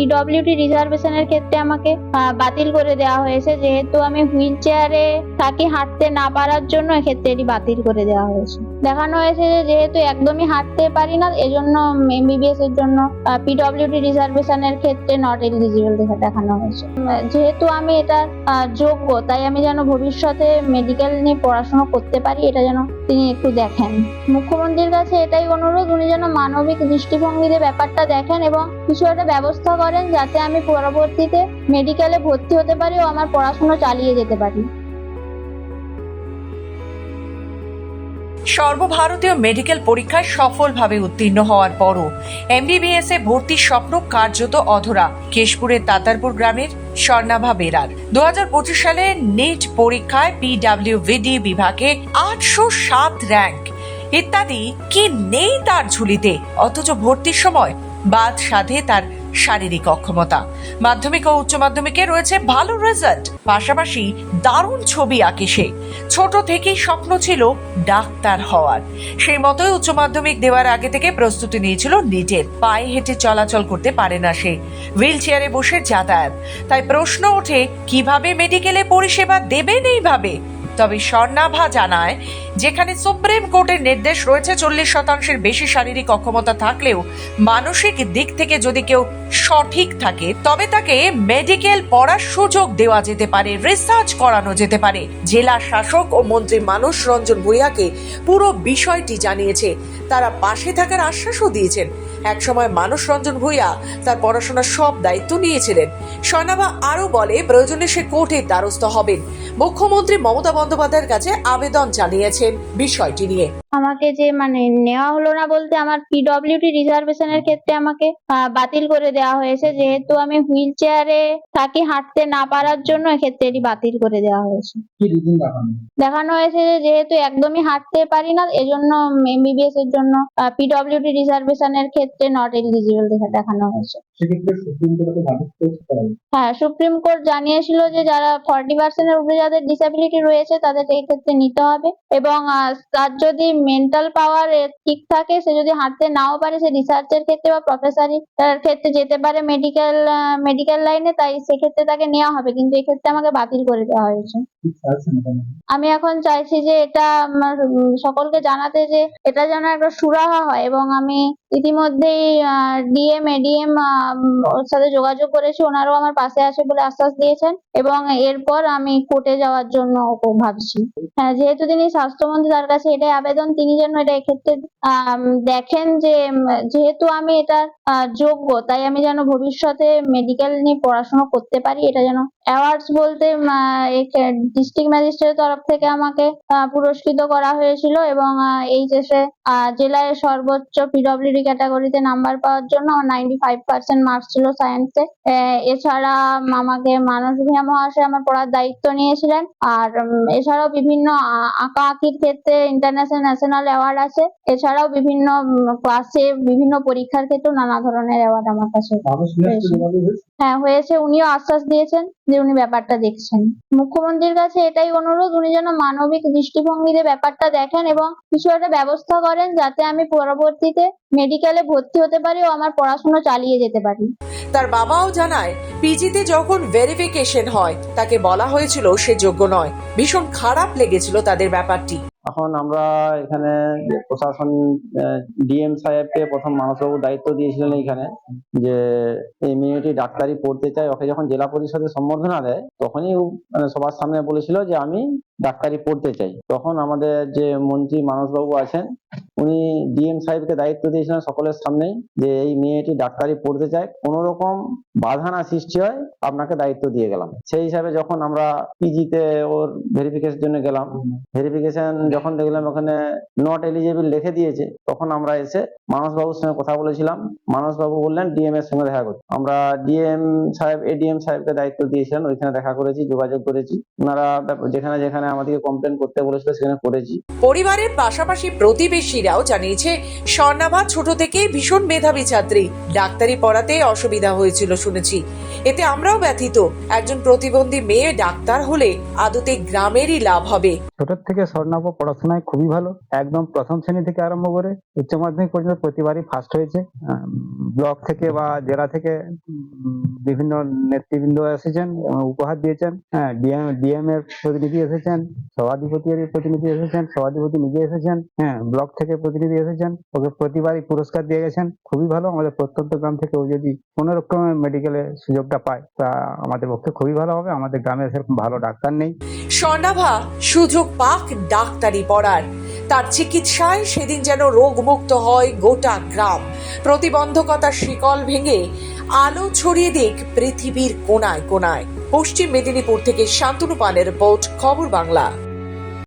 PWD রিজার্ভেশনের ক্ষেত্রে আমাকে বাতিল করে দেওয়া হয়েছে। যেহেতু আমি হুইল চেয়ারে থাকি হাঁটতে না পারার জন্য এক্ষেত্রে এটি বাতিল করে দেওয়া হয়েছে। দেখানো হয়েছে যে যেহেতু একদমই হাঁটতে পারি না এজন্য এমবিবিএস এর জন্য পিডব্লিউডি রিজার্ভেশনের ক্ষেত্রে নট এলিজিবল দেখানো হয়েছে। যেহেতু আমি আহ, যোগ্য তাই আমি যেন ভবিষ্যতে মেডিকেল নিয়ে পড়াশোনা করতে পারি এটা যেন তিনি একটু দেখেন। মুখ্যমন্ত্রীর কাছে এটাই অনুরোধ, উনি যেন মানবিক দৃষ্টিভঙ্গিতে ব্যাপারটা দেখেন এবং কিছু একটা ব্যবস্থা করেন যাতে আমি পরবর্তীতে মেডিকেলে ভর্তি হতে পারি ও আমার পড়াশোনা চালিয়ে যেতে পারি। সর্বভারতীয় মেডিকেল পরীক্ষায় সফলভাবে উত্তীর্ণ হওয়ার পরও এমবিবিএস এ ভর্তির স্বপ্ন কার্যত অধরা। কেশপুরের তাতারপুর গ্রামের স্বর্ণাভা বেরার। দু সালে নিট পরীক্ষায় পিডাব্লিউভিডি বিভাগে আটশো সাত র্যাঙ্ক। ইত্যাদি, কি নেই তার ঝুলিতে? অথচ ভর্তির সময় বাদ সাধে তার শারীরিক অক্ষমতা। মাধ্যমিক ও উচ্চ মাধ্যমিকে রয়েছে ভালো রেজাল্ট পাশাপাশি দারুণ ছবি আঁকে সে। ছোট থেকেই স্বপ্ন ছিল ডাক্তার হওয়ার। সেই মতোই উচ্চ মাধ্যমিক দেওয়ার আগে থেকে প্রস্তুতি নিয়েছিল নিটের পায়ে হেঁটে চলাচল করতে পারে না সে। হুইল চেয়ারে বসে যাতায়াত। তাই প্রশ্ন ওঠে, কীভাবে মেডিকেলে পরিষেবা দেবেন এইভাবে? তবে স্বর্ণাভা জানায় যেখানে সুপ্রিম কোর্টের নির্দেশ রয়েছে, চল্লিশ শতাংশের বেশি শারীরিক অক্ষমতা থাকলেও মানসিক দিক থেকে যদি কেউ সঠিক থাকে, তবে তাকে মেডিকেল পড়ার সুযোগ দেওয়া যেতে পারে, রিসার্চ করানো যেতে পারে। জেলা শাসক ও মন্ত্রী মানস রঞ্জন ভূঁইয়াকে পুরো বিষয়টি জানিয়েছে। তারা পাশে থাকার আশ্বাসও দিয়েছেন। একসময় মানস রঞ্জন ভূঁইয়া তার পড়াশোনার সব দায়িত্ব নিয়েছিলেন। স্বর্ণাভা আরও বলে, প্রয়োজনে সে কোর্টের দ্বারস্থ হবেন। মুখ্যমন্ত্রী মমতা বন্দ্যোপাধ্যায়ের কাছে আবেদন জানিয়েছেন বিষয়টি নিয়ে। আমাকে যে মানে নেওয়া হলো না বলতে আমার পিডব্লিউডি রিজার্ভেশনের ক্ষেত্রে আমাকে বাতিল করে দেওয়া হয়েছে। যেহেতু আমি হুইল চেয়ারে থাকি হাঁটতে না পারার জন্য এক্ষেত্রে এটি বাতিল করে দেওয়া হয়েছে। দেখানো? হয়েছে যে যেহেতু একদমই হাঁটতে পারি না এজন্য এমবিবিএস এর জন্য পিডব্লিউডি রিজার্ভেশনের ক্ষেত্রে নট এলিজিবল দেখানো হয়েছে। হ্যাঁ সুপ্রিম কোর্ট জানিয়েছিল যে যারা ফর্টি পার্সেন্টের উপরে যাদের ডিসেবিলিটি রয়েছে তাদেরকে এই ক্ষেত্রে নিতে হবে। এবং তার যদি মেন্টাল পাওয়ার ঠিক থাকে, সে যদি হাঁটতে নাও পারে, সে রিসার্চের ক্ষেত্রে বা প্রফেসরি ক্ষেত্রে যেতে পারে মেডিকেল মেডিকেল লাইনে তাই সেক্ষেত্রে তাকে নেওয়া হবে কিন্তু এক্ষেত্রে আমাকে বাতিল করে দেওয়া হয়েছে? আমি এখন চাইছি যে এটা আমার সকলকে জানাতে যে এটা যেন একটা সুরাহা হয় এবং আমি ইতিমধ্যেই ডিএম, এডিএম ওর সাথে যোগাযোগ করেছি। ওনারাও আমার পাশে আছে বলে আশ্বাস দিয়েছেন এবং এরপর আমি কোর্টে যাওয়ার জন্য ভাবছি। হ্যাঁ যেহেতু তিনি স্বাস্থ্যমন্ত্রী, তার কাছে এটাই আবেদন। তিনি যেন এটা এক্ষেত্রে দেখেন যে যেহেতু আমি এটা যোগ্য, তাই আমি যেন ভবিষ্যতে মেডিকেল নিয়ে পড়াশোনা করতে পারি। এটা যেন অ্যাওয়ার্ডস বলতে ডিস্ট্রিক্ট ম্যাজিস্ট্রেটের তরফ থেকে আমাকে পুরস্কৃত করা হয়েছিল এবং এইচএসে জেলায় সর্বোচ্চ পিডব্লিউডি ক্যাটাগরিতে নাম্বার পাওয়ার জন্য নাইনটি ফাইভ পার্সেন্ট মার্কস ছিল সায়েন্সে এছাড়া আমাকে মানস ভূঁইয়া মহাশয় আমার পড়ার দায়িত্ব নিয়েছিলেন। আর এছাড়াও বিভিন্ন আঁকা আঁকির ক্ষেত্রে ইন্টারন্যাশনাল ন্যাশনাল অ্যাওয়ার্ড আছে। এছাড়াও বিভিন্ন ক্লাসে বিভিন্ন পরীক্ষার ক্ষেত্রে নানা ধরনের অ্যাওয়ার্ড আমার কাছে? হ্যাঁ হয়েছে উনিও আশ্বাস দিয়েছেন। যে উনি ব্যাপারটা দেখছেন। মুখ্যমন্ত্রীর কাছে এটাই অনুরোধ, উনি যেন মানবিক দৃষ্টিভঙ্গিতে ব্যাপারটা দেখেন এবং কিছু একটা ব্যবস্থা করেন যাতে আমি পরবর্তীতে মেডিকেলে ভর্তি হতে পারি ও আমার পড়াশোনা চালিয়ে যেতে পারি। তার বাবাও জানায়, পিজিতে যখন ভেরিফিকেশন হয়, তাকে বলা হয়েছিল সে যোগ্য নয়। ভীষণ খারাপ লেগেছিল তাদের ব্যাপারটি। এখন আমরা এখানে প্রশাসন ডিএম সাহেবকে প্রথম মানসবাবু দায়িত্ব দিয়েছিলেন এখানে যে মেয়েটি ডাক্তারি পড়তে চাই ওকে যখন জেলা পরিষদে সম্বোধনা দেয়, তখনই মানে সবার সামনে বলেছিল যে আমি ডাক্তারি পড়তে চাই। তখন আমাদের যে মন্ত্রী মানসবাবু আছেন উনি ডিএম সাহেবকে দায়িত্ব দিয়েছিলেন সকলের সামনেই যে এই মেয়েটি ডাক্তারি পড়তে চায়। কোনো রকম বাধা না সৃষ্টি হয়, আপনাকে দায়িত্ব দিয়ে গেলাম। সেই হিসাবে যখন আমরা পিজিতে ওর ভেরিফিকেশন জন্য গেলাম ভেরিফিকেশন যখন দেখলাম ওখানে নট এলিজিবল লিখে দিয়েছে, তখন আমরা এসে মানসবাবুর সঙ্গে কথা বলেছিলাম। মানসবাবু বললেন ডিএম এর সঙ্গে দেখা করতে। আমরা ডিএম সাহেব এডিএম সাহেবকে দায়িত্ব দিয়েছিলেন, ওইখানে দেখা করেছি, যোগাযোগ করেছি। ওনারা যেখানে যেখানে আমাদেরকে কমপ্লেন করতে বলেছিল, সেখানে করেছি। পরিবারের পাশাপাশি প্রতিবেশীরাও জানিয়েছে স্বর্ণাভা ছোট থেকেই ভীষণ মেধাবী ছাত্রী। ডাক্তারি পড়াতে অসুবিধা হয়েছিল শুনেছি। এতে আমরাও ব্যথিত। একজন প্রতিবন্ধী মেয়ে ডাক্তার হলে আদতে গ্রামেরই লাভ হবে। ছোট থেকে স্বর্ণাভ পড়াশোনায় খুবই ভালো। একদম প্রথম শ্রেণি থেকে আরম্ভ করে উচ্চ মাধ্যমিক পর্যন্ত প্রতিবারই ফার্স্ট হয়েছে। ব্লক থেকে বা জেলা থেকে বিভিন্ন নেতৃবৃন্দ এসেছেন উপহার দিয়েছেন। হ্যাঁ ডিএম ডিএম এর প্রতিনিধি এসেছেন সভাধিপতির প্রতিনিধি এসেছেন, সভাধিপতি নিজে এসেছেন। হ্যাঁ ব্লক থেকে প্রতিনিধি এসেছেন, ওকে প্রতিবারই পুরস্কার দিয়ে গেছেন। খুবই ভালো, আমাদের প্রত্যন্ত গ্রাম থেকে ও যদি কোনো রকম মেডিকেলে সুযোগটা পায়, তা আমাদের পক্ষে খুবই ভালো হবে, আমাদের গ্রামে সেরকম ভালো ডাক্তার নেই। স্বর্ণাভা, সুযোগ পাক ডাক্তারি পড়ার। তার চিকিৎসায় সেদিন যেন রোগমুক্ত হয় গোটা গ্রাম। প্রতিবন্ধকতার শিকল ভেঙে আলো ছড়িয়ে দিক পৃথিবীর কোনায় কোনায়। পশ্চিম মেদিনীপুর থেকে শান্তনু পানের রিপোর্ট, খবর বাংলা।